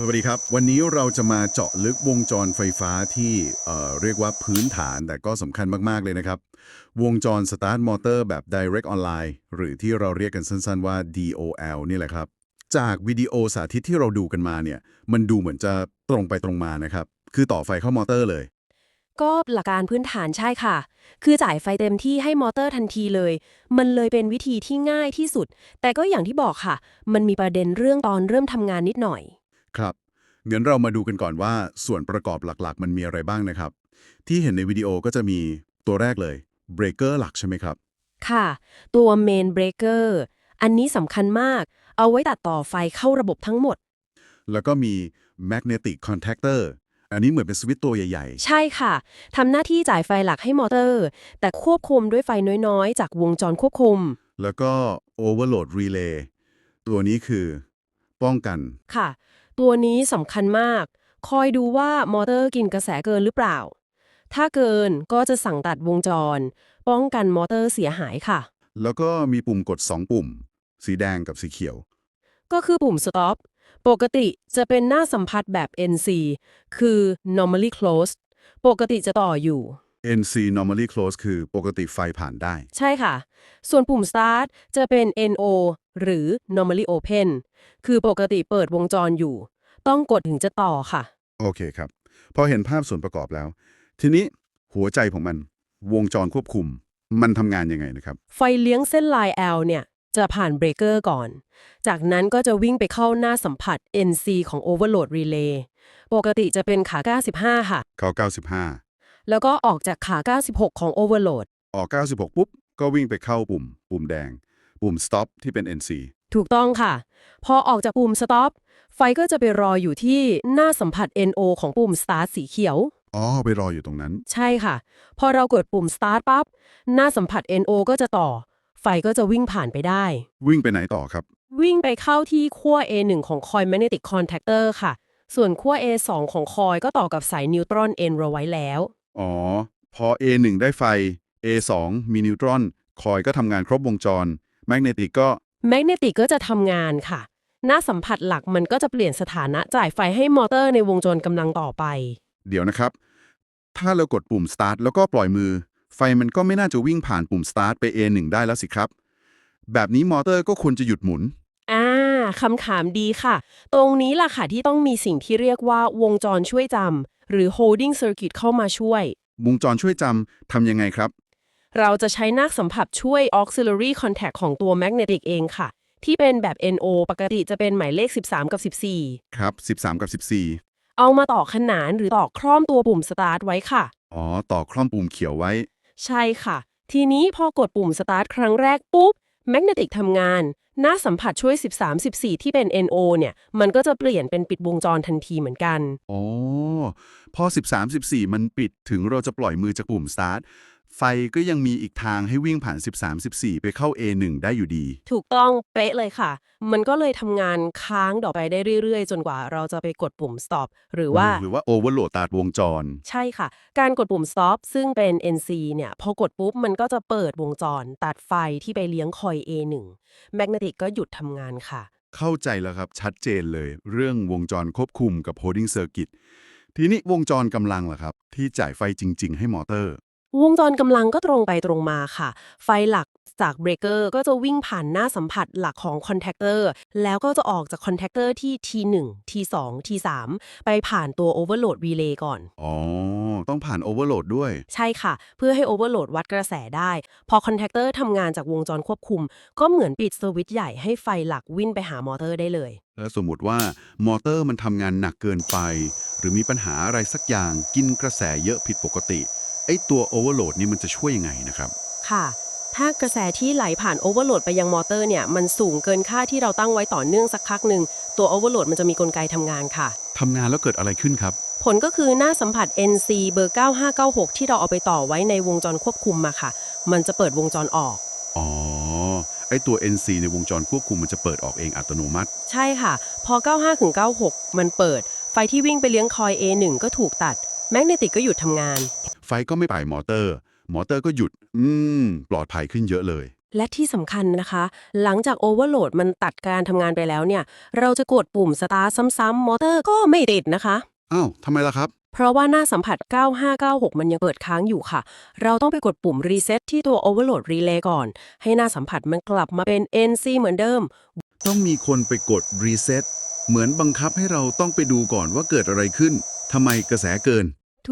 สวัสดีครับ วันนี้เราจะมาเจาะลึกวงจรไฟฟ้าที่เเรียกว่าพื้นฐานแต่ก็สำคัญมาก ๆ เลยนะครับ วงจรสตาร์ทมอเตอร์แบบ Direct Online หรือที่เราเรียกกันสั้น ๆ ว่า DOL นี่แหละครับ จากวิดีโอสาธิตที่เราดูกันมาเนี่ยมันดูเหมือนจะตรงไปตรงมานะครับ คือต่อไฟเข้ามอเตอร์เลย ก็หลักการพื้นฐานใช่ค่ะ คือจ่ายไฟเต็มที่ให้มอเตอร์ทันทีเลย มันเลยเป็นวิธีที่ง่ายที่สุด แต่ก็อย่างที่บอกค่ะ มันมีประเด็นเรื่องตอนเริ่มทำงานนิดหน่อย ครับงั้นเรามาดูกันก่อนว่าส่วนประกอบหลักๆ มันมีอะไรบ้างนะครับ ที่เห็นในวิดีโอก็จะมีตัวแรกเลยเบรกเกอร์หลักใช่ไหมครับ ค่ะ ตัว Main Breaker อันนี้สำคัญมาก เอาไว้ตัดต่อไฟเข้าระบบทั้งหมด แล้วก็มี magnetic contactor อันนี้เหมือนเป็นสวิตช์ตัวใหญ่ ใช่ค่ะ ทำหน้าที่จ่ายไฟหลักให้มอเตอร์ แต่ควบคุมด้วยไฟน้อยๆ จากวงจรควบคุม ๆ แล้วก็ overload relay ตัวนี้คือ ป้องกัน ค่ะ ตัวนี้สำคัญมาก คอยดูว่ามอเตอร์กินกระแสเกินหรือเปล่า ถ้าเกินก็จะสั่งตัดวงจร ป้องกันมอเตอร์เสียหายค่ะ แล้วก็มีปุ่มกด 2 ปุ่ม สีแดงกับสีเขียว ก็คือปุ่ม stop ปกติจะเป็นหน้าสัมผัสแบบ NC คือ normally closed ปกติจะต่ออยู่ NC normally close คือปกติไฟผ่านได้ ใช่ค่ะ ส่วนปุ่ม start จะเป็น NO หรือ normally open คือปกติเปิดวงจรอยู่ ต้องกดถึงจะต่อค่ะ โอเคครับ พอเห็นภาพส่วนประกอบแล้ว ทีนี้หัวใจของมัน วงจรควบคุม มันทำงานยังไงนะครับ ไฟเลี้ยงเส้นลาย L เนี่ย จะผ่านเบรกเกอร์ก่อน จากนั้นก็จะวิ่งไปเข้าหน้าสัมผัส NC ของ Overload Relay ปกติจะเป็นขา 95 ค่ะ เข้า แล้วก็ออกจากขา 96 ของ Overload 95ออก 96 ปุ๊บ ก็วิ่งไปเข้าปุ่ม ปุ่มแดง ปุ่ม stop ที่เป็น NC ถูกต้องค่ะ พอออกจากปุ่ม Stop ไฟก็จะไปรออยู่ที่หน้าสัมผัส NO ของปุ่ม Start สีเขียว อ๋อ ไปรออยู่ตรงนั้น ใช่ค่ะ พอเรากดปุ่ม Start ปั๊บ หน้าสัมผัส NO ก็จะต่อ ไฟก็จะวิ่งผ่านไปได้ วิ่งไปไหนต่อครับ วิ่งไปเข้าที่ขั้ว A1 ของคอย Magnetic Contactor ค่ะ ส่วนขั้ว A2 ของคอยก็ต่อกับสายนิวตรอน N เราไว้แล้ว อ๋อ พอ A1 ได้ไฟ A2 มีนิวตรอน คอยก็ทำงานครบวงจร แมกเนติกก็ Magnetic ก็จะทำงานค่ะ หน้าสัมผัสหลักมันก็จะเปลี่ยนสถานะจ่ายไฟให้มอเตอร์ในวงจรกำลังต่อไป เดี๋ยวนะครับ ถ้าเรากดปุ่ม start แล้วก็ปล่อยมือ ไฟมันก็ไม่น่าจะวิ่งผ่านปุ่ม start ไป A1 ได้แล้วสิครับ แบบนี้มอเตอร์ก็ควรจะหยุดหมุน อ่าคำถามดีค่ะ ตรงนี้ล่ะค่ะที่ต้องมีสิ่งที่เรียกว่าวงจรช่วยจำ หรือ holding circuit เข้ามาช่วย วงจรช่วยจำทำยังไงครับ เราจะใช้นักสัมผัสช่วย auxiliary contact ของตัว magnetic เองค่ะ ที่เป็นแบบ NO ปกติจะเป็นหมายเลข 13 กับครับ 13 กับ14 14 เอามาต่อขนานหรือต่อคล่อมตัวปุ่ม start ไว้ค่ะ อ๋อ ต่อคล่อมปุ่มเขียวไว้ ใช่ค่ะ ทีนี้พอกดปุ่ม start ครั้งแรกปุ๊บ magnetic ทำงาน หน้าสัมผัสช่วย 13 14 ที่เป็น NO เนี่ย มันก็จะเปลี่ยนเป็นปิดวงจรทันทีเหมือนกัน อ๋อ พอ 13 14 มันปิดถึงเราจะปล่อยมือจากปุ่ม start ไฟก็ยังมีอีกทางให้วิ่งผ่าน 13 14 ไปเข้า A1 ได้อยู่ดี ถูกต้องเป๊ะเลยค่ะ มันก็เลยทำงานค้างต่อไปได้เรื่อยๆ จนกว่าเราจะไปกดปุ่ม stop หรือว่า หรือว่า overload ตัดวงจร ใช่ค่ะ การกดปุ่ม stop ซึ่งเป็น NC เนี่ย พอกดปุ๊บ มันก็จะเปิดวงจร ตัดไฟที่ไปเลี้ยงคอย A1 Magnetic ก็หยุดทำงานค่ะ เข้าใจแล้วครับชัดเจนเลย เรื่องวงจรควบคุมกับ holding circuit ทีนี้วงจรกำลังล่ะครับ ที่จ่ายไฟจริง ๆ ให้มอเตอร์ วงจรกำลังก็ตรงไปตรงมาค่ะ ไฟหลักจากเบรกเกอร์ก็จะวิ่งผ่านหน้าสัมผัสหลักของคอนแทคเตอร์แล้วก็จะออกจากคอนแทคเตอร์ที่ T1 T2 T3 ไปผ่านตัว Overload Relay ก่อน อ๋อ ต้องผ่าน overload ด้วย ใช่ค่ะ เพื่อให้ Overload วัดกระแสได้ พอคอนแทคเตอร์ทำงานจากวงจรควบคุม ก็เหมือนปิดสวิตช์ใหญ่ให้ไฟหลักวิ่งไปหามอเตอร์ได้เลย แล้วสมมติว่ามอเตอร์มันทำงานหนักเกินไป หรือมีปัญหาอะไรสักอย่างกินกระแสเยอะผิดปกติ ไอ้ตัว overload นี่มันจะช่วยยังไงนะครับค่ะ ถ้ากระแสที่ไหลผ่าน Overload ไปยังมอเตอร์เนี่ยมันสูงเกินค่าที่เราตั้งไว้ต่อเนื่องสักพักหนึ่งตัว Overload มันจะมีกลไกทำงานค่ะ ทำงานแล้วเกิดอะไรขึ้นครับ ผลก็คือหน้าสัมผัส NC เบอร์ 9596 ที่เราเอาไปต่อไว้ในวงจรควบคุมมาค่ะ มันจะเปิดวงจรออก อ๋อ ไอ้ตัว NC ในวงจรควบคุมมันจะเปิดออกเองอัตโนมัติ ใช่ค่ะ พอ 95ถึง96 มันเปิด ไฟที่วิ่งไปเลี้ยงคอย A1 ก็ถูกตัด แมกเนติกก็หยุดทำงาน ไฟก็ไม่ไปมอเตอร์ มอเตอร์ก็หยุด อืม ปลอดภัยขึ้นเยอะเลย และที่สำคัญนะคะ หลังจากโอเวอร์โหลดมันตัดการทำงานไปแล้วเนี่ย เราจะกดปุ่มสตาร์ซ้ำๆมอเตอร์ก็ไม่ติดนะคะ อ้าวทำไมล่ะครับ เพราะว่าหน้าสัมผัส 9596 มันยังเปิดค้างอยู่ค่ะ เราต้องไปกดปุ่ม Reset ที่ตัว Overload Relay ก่อน ให้หน้าสัมผัสมันกลับมาเป็น NC เหมือนเดิม ต้องมีคนไปกด reset เหมือนบังคับให้เราต้องไปดูก่อนว่าเกิดอะไรขึ้นทำไมกระแสเกิน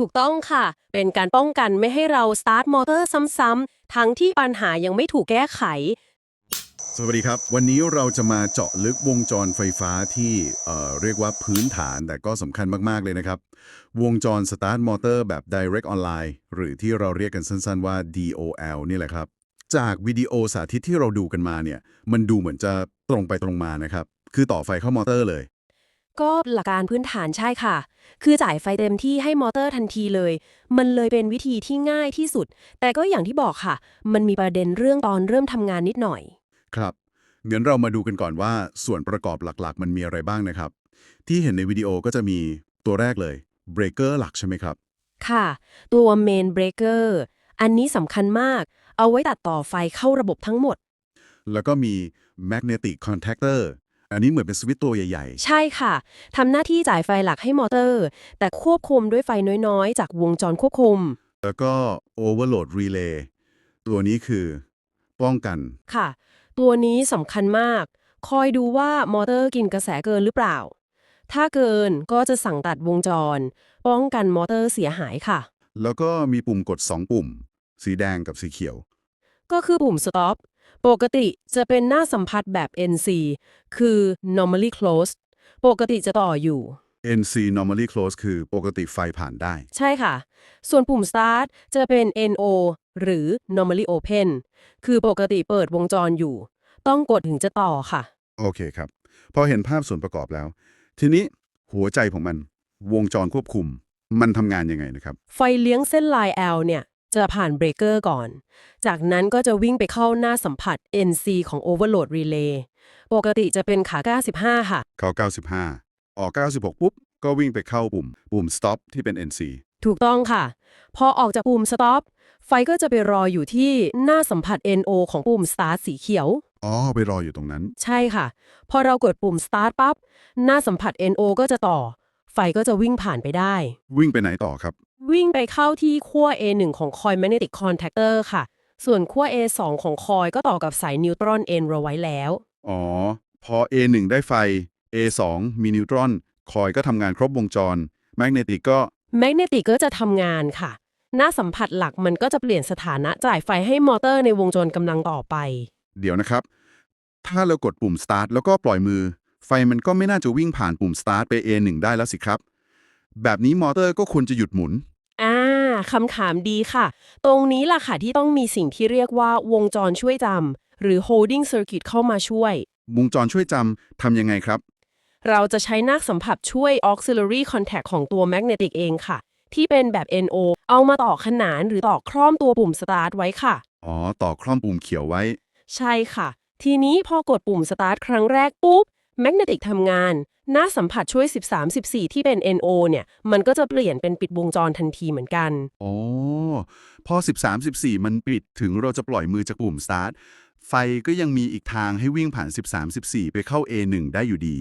ถูกต้องค่ะ เป็นการป้องกันไม่ให้เราสตาร์ทมอเตอร์ซ้ำๆ ทั้งที่ปัญหายังไม่ถูกแก้ไข สวัสดีครับ วันนี้เราจะมาเจาะลึกวงจรไฟฟ้าที่เอ่อเรียกว่าพื้นฐานแต่ก็สำคัญมาก ๆ เลยนะครับ วงจร Start Motor แบบ Direct Online หรือที่เราเรียกกันสั้นๆว่า DOL นี่แหละครับ จากวิดีโอสาธิตที่เราดูกันมาเนี่ย มันดูเหมือนจะตรงไปตรงมานะครับ คือต่อไฟเข้ามอเตอร์เลย ก็หลักการพื้นฐานใช่ค่ะ คือจ่ายไฟเต็มที่ให้มอเตอร์ทันทีเลย มันเลยเป็นวิธีที่ง่ายที่สุด แต่ก็อย่างที่บอกค่ะ มันมีประเด็นเรื่องตอนเริ่มทำงานนิดหน่อย ครับ งั้นเรามาดูกันก่อนว่าส่วนประกอบหลักๆ มันมีอะไรบ้างนะครับ ที่เห็นในวิดีโอก็จะมีตัวแรกเลยเบรกเกอร์หลักใช่ไหมครับ ค่ะ ตัว Main Breaker อันนี้สำคัญมาก เอาไว้ตัดต่อไฟเข้าระบบทั้งหมด แล้วก็มี magnetic contactor อันนี้เหมือนเป็นสวิตช์ตัวใหญ่ใช่ค่ะ ทำหน้าที่จ่ายไฟหลักให้มอเตอร์ แต่ควบคุมด้วยไฟน้อยๆ จากวงจรควบคุมๆแล้วก็ overload relay ตัวนี้คือป้องกันค่ะ ตัวนี้สำคัญมาก คอยดูว่ามอเตอร์กินกระแสเกินหรือเปล่า ถ้าเกินก็จะสั่งตัดวงจร ป้องกันมอเตอร์เสียหายค่ะ แล้วก็มีปุ่มกด 2 ปุ่ม สีแดงกับสีเขียว ก็คือปุ่ม stop ปกติจะเป็นหน้าสัมผัสแบบ NC คือ normally closed ปกติจะต่ออยู่ NC normally close คือปกติไฟผ่านได้ ใช่ค่ะ ส่วนปุ่ม start จะเป็น NO หรือ normally open คือปกติเปิดวงจรอยู่ ต้องกดถึงจะต่อค่ะ โอเคครับ พอเห็นภาพส่วนประกอบแล้ว ทีนี้หัวใจของมัน วงจรควบคุม มันทำงานยังไงนะครับ ไฟเลี้ยงเส้นลาย L เนี่ย จะผ่านเบรกเกอร์ก่อน จากนั้นก็จะวิ่งไปเข้าหน้าสัมผัส NC ของ Overload Relay ปกติจะเป็นขา 95 ค่ะ เข้า 95 ออก 96 ปุ๊บ ก็วิ่งไปเข้าปุ่ม ปุ่ม stop ที่เป็น NC ถูกต้องค่ะ พอออกจากปุ่ม Stop ไฟก็จะไปรออยู่ที่หน้าสัมผัส NO ของปุ่ม Start สีเขียว อ๋อ ไปรออยู่ตรงนั้น ใช่ค่ะ พอเรากดปุ่ม Start ปั๊บ หน้าสัมผัส NO ก็จะต่อ ไฟก็จะวิ่งผ่านไปได้ วิ่งไปไหนต่อครับ วิ่งไปเข้าที่ขั้ว A1 ของคอย Magnetic Contactor ค่ะ ส่วนขั้ว A2 ของคอยก็ต่อกับสายนิวตรอน N เราไว้แล้ว อ๋อ พอ A1 ได้ไฟ A2 มีนิวตรอน คอยก็ทำงานครบวงจร แมกเนติกก็ Magnetic ก็จะทำงานค่ะ หน้าสัมผัสหลักมันก็จะเปลี่ยนสถานะจ่ายไฟให้มอเตอร์ในวงจรกำลังต่อไป เดี๋ยวนะครับ ถ้าเรากดปุ่ม start แล้วก็ปล่อยมือ ไฟมันก็ไม่น่าจะวิ่งผ่านปุ่ม start ไป A1 ได้แล้วสิครับ แบบนี้มอเตอร์ก็ควรจะหยุดหมุนอ่า คำถามดีค่ะ ตรงนี้ล่ะค่ะที่ต้องมีสิ่งที่เรียกว่าวงจรช่วยจำหรือ holding circuit เข้ามาช่วย วงจรช่วยจำทำยังไงครับ เราจะใช้นักสัมผัสช่วย auxiliary contact ของตัว magnetic เองค่ะ ที่เป็นแบบ NO เอามาต่อขนานหรือต่อคล่อมตัวปุ่ม start ไว้ค่ะ อ๋อ ต่อคล่อมปุ่มเขียวไว้ ใช่ค่ะ ทีนี้พอกดปุ่ม start ครั้งแรกปุ๊บ แมกเนติกทำงาน หน้าสัมผัสช่วย 13-14 ที่เป็น NO เนี่ย มันก็จะเปลี่ยนเป็นปิดวงจรทันทีเหมือนกัน อ๋อ พอ 13 14 มันปิดถึงเราจะปล่อยมือจากปุ่ม start ไฟก็ยังมีอีกทางให้วิ่งผ่าน 13 14 ไปเข้า A1 ได้อยู่ดี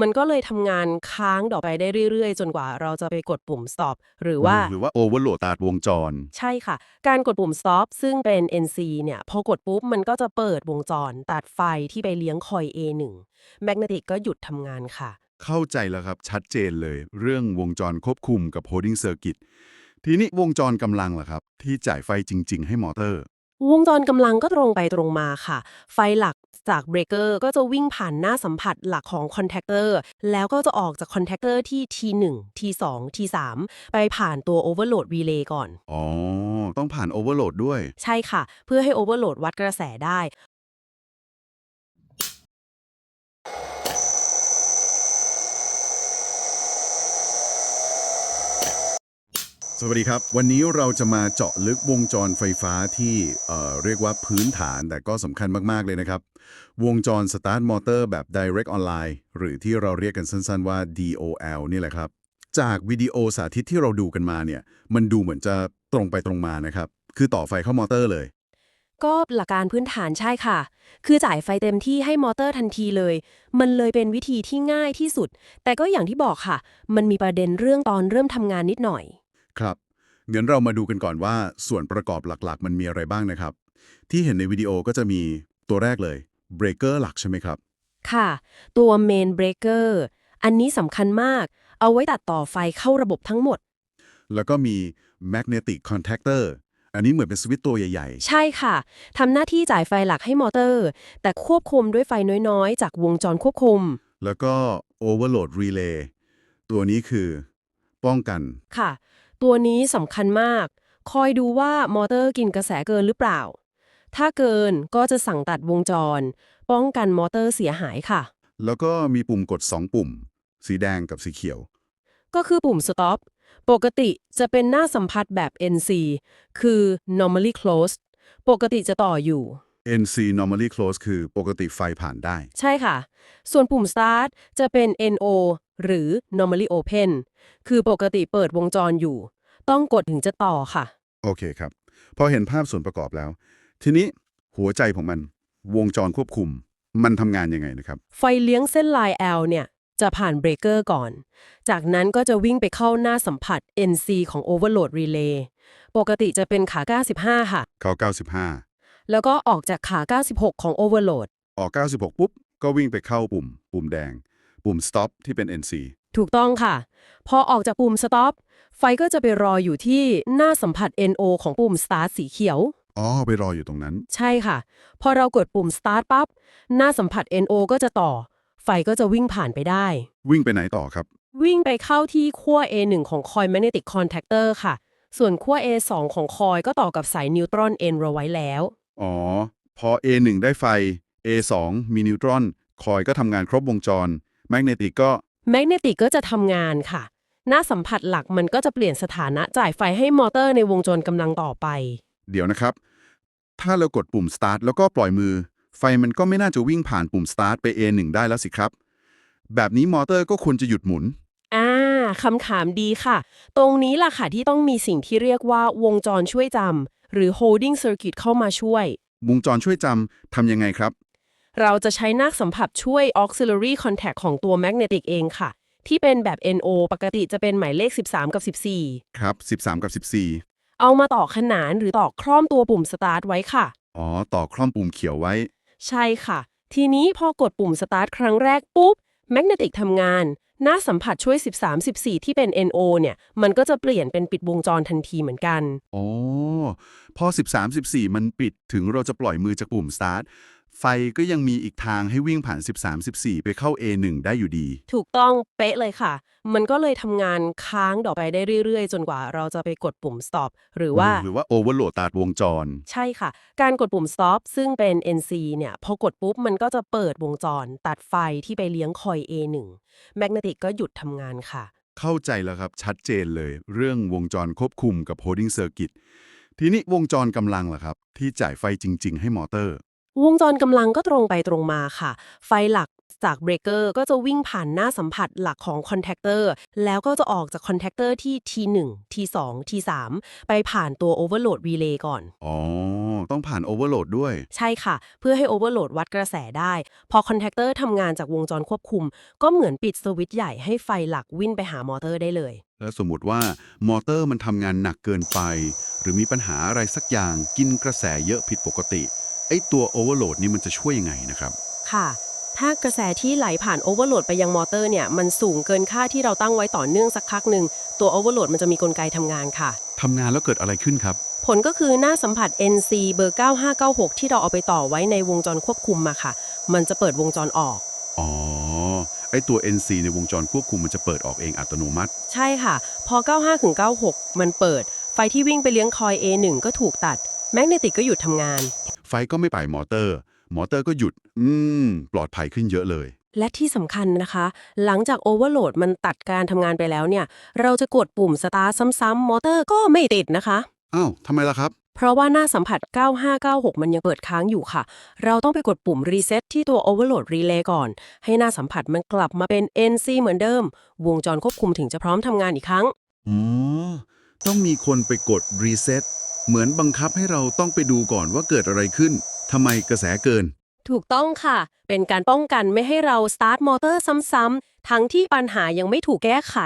มันก็เลยทำงานค้างต่อไปได้เรื่อยๆ จนกว่าเราจะไปกดปุ่ม stop หรือว่า หรือว่า overload ตัดวงจร ใช่ค่ะ การกดปุ่ม stop ซึ่งเป็น NC เนี่ย พอกดปุ๊บ มันก็จะเปิดวงจร ตัดไฟที่ไปเลี้ยงคอย A1 Magnetic ก็หยุดทำงานค่ะ เข้าใจแล้วครับชัดเจนเลย เรื่องวงจรควบคุมกับ holding circuit ทีนี้วงจรกำลังล่ะครับ ที่จ่ายไฟจริง ๆ ให้มอเตอร์ วงจรกำลังก็ตรงไปตรงมาค่ะ ไฟหลักจากเบรกเกอร์ก็จะวิ่งผ่านหน้าสัมผัสหลักของคอนแทคเตอร์แล้วก็จะออกจากคอนแทคเตอร์ที่ T1 T2 T3 ไปผ่านตัว Overload Relay ก่อน อ๋อ ต้องผ่าน overload ด้วย ใช่ค่ะ เพื่อให้ Overload วัดกระแสได้ สวัสดีครับ วันนี้เราจะมาเจาะลึกวงจรไฟฟ้าที่เเรียกว่าพื้นฐานแต่ก็สำคัญมาก ๆ เลยนะครับ วงจร Start Motor แบบ Direct Online หรือที่เราเรียกกันสั้น ๆ ว่า DOL นี่แหละครับ จากวิดีโอสาธิตที่เราดูกันมาเนี่ย มันดูเหมือนจะตรงไปตรงมานะครับ คือต่อไฟเข้ามอเตอร์เลย ก็หลักการพื้นฐานใช่ค่ะ คือจ่ายไฟเต็มที่ให้มอเตอร์ทันทีเลย มันเลยเป็นวิธีที่ง่ายที่สุด แต่ก็อย่างที่บอกค่ะ มันมีประเด็นเรื่องตอนเริ่มทำงานนิดหน่อย ครับงั้นเรามาดูกันก่อนว่าส่วนประกอบหลักๆ มันมีอะไรบ้างนะครับ ที่เห็นในวิดีโอก็จะมีตัวแรกเลยเบรกเกอร์หลักใช่ไหมครับ ค่ะ ตัว Main Breaker อันนี้สำคัญมาก เอาไว้ตัดต่อไฟเข้าระบบทั้งหมด แล้วก็มี magnetic contactor อันนี้เหมือนเป็นสวิตช์ตัวใหญ่ใช่ค่ะ ทำหน้าที่จ่ายไฟหลักให้มอเตอร์ แต่ควบคุมด้วยไฟน้อยๆ จากวงจรควบคุมๆแล้วก็ overload relay ตัวนี้คือ ป้องกันค่ะ ตัวนี้สำคัญมาก คอยดูว่ามอเตอร์กินกระแสเกินหรือเปล่า ถ้าเกินก็จะสั่งตัดวงจร ป้องกันมอเตอร์เสียหายค่ะ แล้วก็มีปุ่มกด 2 ปุ่ม สีแดงกับสีเขียว ก็คือปุ่ม stop ปกติจะเป็นหน้าสัมผัสแบบ NC คือ normally closed ปกติจะต่ออยู่ NC normally close คือปกติไฟผ่านได้ ใช่ค่ะ ส่วนปุ่ม start จะเป็น NO หรือ normally open คือปกติเปิดวงจรอยู่ ต้องกดถึงจะต่อค่ะ โอเคครับ พอเห็นภาพส่วนประกอบแล้ว ทีนี้หัวใจของมัน วงจรควบคุม มันทำงานยังไงนะครับ ไฟเลี้ยงเส้นลาย L เนี่ยจะผ่านเบรกเกอร์ก่อน จากนั้นก็จะวิ่งไปเข้าหน้าสัมผัส NC ของ Overload Relay ปกติจะเป็นขา 95 ค่ะ เขา 95 แล้วก็ออกจากขา 96 ของ Overload ออก 96 ปุ๊บ ก็วิ่งไปเข้าปุ่ม ปุ่มแดง ปุ่ม stop ที่เป็น NC ถูกต้องค่ะ พอออกจากปุ่ม Stop ไฟก็จะไปรออยู่ที่หน้าสัมผัส NO ของปุ่ม Start สีเขียว อ๋อ ไปรออยู่ตรงนั้น ใช่ค่ะ พอเรากดปุ่ม Start ปั๊บ หน้าสัมผัส NO ก็จะต่อ ไฟก็จะวิ่งผ่านไปได้ วิ่งไปไหนต่อครับ วิ่งไปเข้าที่ขั้ว A1 ของคอย Magnetic Contactor ค่ะ ส่วนขั้ว A2 ของคอยก็ต่อกับสายนิวตรอน N เราไว้แล้ว อ๋อ พอ A1 ได้ไฟ A2 มีนิวตรอน คอยก็ทำงานครบวงจร แมกเนติกก็ Magnetic ก็จะทำงานค่ะ หน้าสัมผัสหลักมันก็จะเปลี่ยนสถานะจ่ายไฟให้มอเตอร์ในวงจรกำลังต่อไป เดี๋ยวนะครับ ถ้าเรากดปุ่ม start แล้วก็ปล่อยมือ ไฟมันก็ไม่น่าจะวิ่งผ่านปุ่ม start ไป A1 ได้แล้วสิครับ แบบนี้มอเตอร์ก็ควรจะหยุดหมุน อ่าคำถามดีค่ะ ตรงนี้ล่ะค่ะที่ต้องมีสิ่งที่เรียกว่าวงจรช่วยจำหรือ holding circuit เข้ามาช่วย วงจรช่วยจำทำยังไงครับ เราจะใช้นาคสัมผัสช่วย auxiliary contact ของตัว magnetic เองค่ะ ที่เป็นแบบ NO ปกติจะเป็นหมายเลข 13 กับครับ 13 กับ14 14 เอามาต่อขนานหรือต่อคล่อมตัวปุ่ม start ไว้ค่ะ อ๋อ ต่อคล่อมปุ่มเขียวไว้ ใช่ค่ะ ทีนี้พอกดปุ่ม start ครั้งแรกปุ๊บ magnetic ทำงานหน้าสัมผัสช่วย 13 14 ที่เป็น NO เนี่ย มันก็จะเปลี่ยนเป็นปิดวงจรทันทีเหมือนกัน อ๋อ พอ 13 14 มันปิดถึงเราจะปล่อยมือจากปุ่ม start ไฟก็ยังมีอีกทางให้วิ่งผ่าน 13 14 ไปเข้า A1 ได้อยู่ดี ถูกต้องเป๊ะเลยค่ะ มันก็เลยทำงานค้างต่อไปได้เรื่อย ๆ จนกว่าเราจะไปกดปุ่ม stop หรือว่า หรือว่า overload ตัดวงจร ใช่ค่ะ การกดปุ่ม stop ซึ่งเป็น NC เนี่ย พอกดปุ๊บ มันก็จะเปิดวงจร ตัดไฟที่ไปเลี้ยงคอย A1 Magnetic ก็หยุดทำงานค่ะ เข้าใจแล้วครับชัดเจนเลย เรื่องวงจรควบคุมกับ holding circuit ทีนี้วงจรกำลังล่ะครับ ที่จ่ายไฟจริง ๆ ให้มอเตอร์ วงจรกำลังก็ตรงไปตรงมาค่ะ ไฟหลักจากเบรกเกอร์ก็จะวิ่งผ่านหน้าสัมผัสหลักของคอนแทคเตอร์แล้วก็จะออกจากคอนแทคเตอร์ที่ T1 T2 T3 ไปผ่านตัว Overload Relay ก่อน อ๋อ ต้องผ่าน overload ด้วย ใช่ค่ะ เพื่อให้ Overload วัดกระแสได้ พอคอนแทคเตอร์ทำงานจากวงจรควบคุม ก็เหมือนปิดสวิตช์ใหญ่ให้ไฟหลักวิ่งไปหามอเตอร์ได้เลย แล้วสมมติว่ามอเตอร์มันทำงานหนักเกินไป หรือมีปัญหาอะไรสักอย่างกินกระแสเยอะผิดปกติ ไอ้ตัว overload นี่มันจะช่วยยังไงนะครับ ค่ะ ถ้ากระแสที่ไหลผ่าน Overload ไปยังมอเตอร์เนี่ย มันสูงเกินค่าที่เราตั้งไว้ต่อเนื่องสักพักหนึ่งตัว Overload มันจะมีกลไกทำงานค่ะ ทำงานแล้วเกิดอะไรขึ้นครับ ผลก็คือหน้าสัมผัส NC เบอร์ 9596 ที่เราเอาไปต่อไว้ในวงจรควบคุมมาค่ะ มันจะเปิดวงจรออก อ๋อ ไอ้ตัว NC ในวงจรควบคุมมันจะเปิดออกเองอัตโนมัติ ใช่ค่ะ พอ 95ถึง96 มันเปิด ไฟที่วิ่งไปเลี้ยงคอย A1 ก็ถูกตัด แมกเนติกก็หยุดทำงาน ไฟก็ไม่ไปมอเตอร์ มอเตอร์ก็หยุด อืม ปลอดภัยขึ้นเยอะเลย และที่สำคัญนะคะ หลังจากโอเวอร์โหลดมันตัดการทำงานไปแล้วเนี่ย เราจะกดปุ่มสตาร์ซ้ำๆมอเตอร์ก็ไม่ติดนะคะ อ้าวทำไมล่ะครับ เพราะว่าหน้าสัมผัส 9596 มันยังเปิดค้างอยู่ค่ะ เราต้องไปกดปุ่ม Reset ที่ตัว Overload Relay ก่อน ให้หน้าสัมผัสมันกลับมาเป็น NC เหมือนเดิม วงจรควบคุมถึงจะพร้อมทำงานอีกครั้ง อ๋อ ต้องมีคนไปกด reset เหมือนบังคับให้เราต้องไปดูก่อนว่าเกิดอะไรขึ้นทำไมกระแสเกิน ถูกต้องค่ะ เป็นการป้องกันไม่ให้เราสตาร์ทมอเตอร์ซ้ำๆทั้งที่ปัญหายังไม่ถูกแก้ไข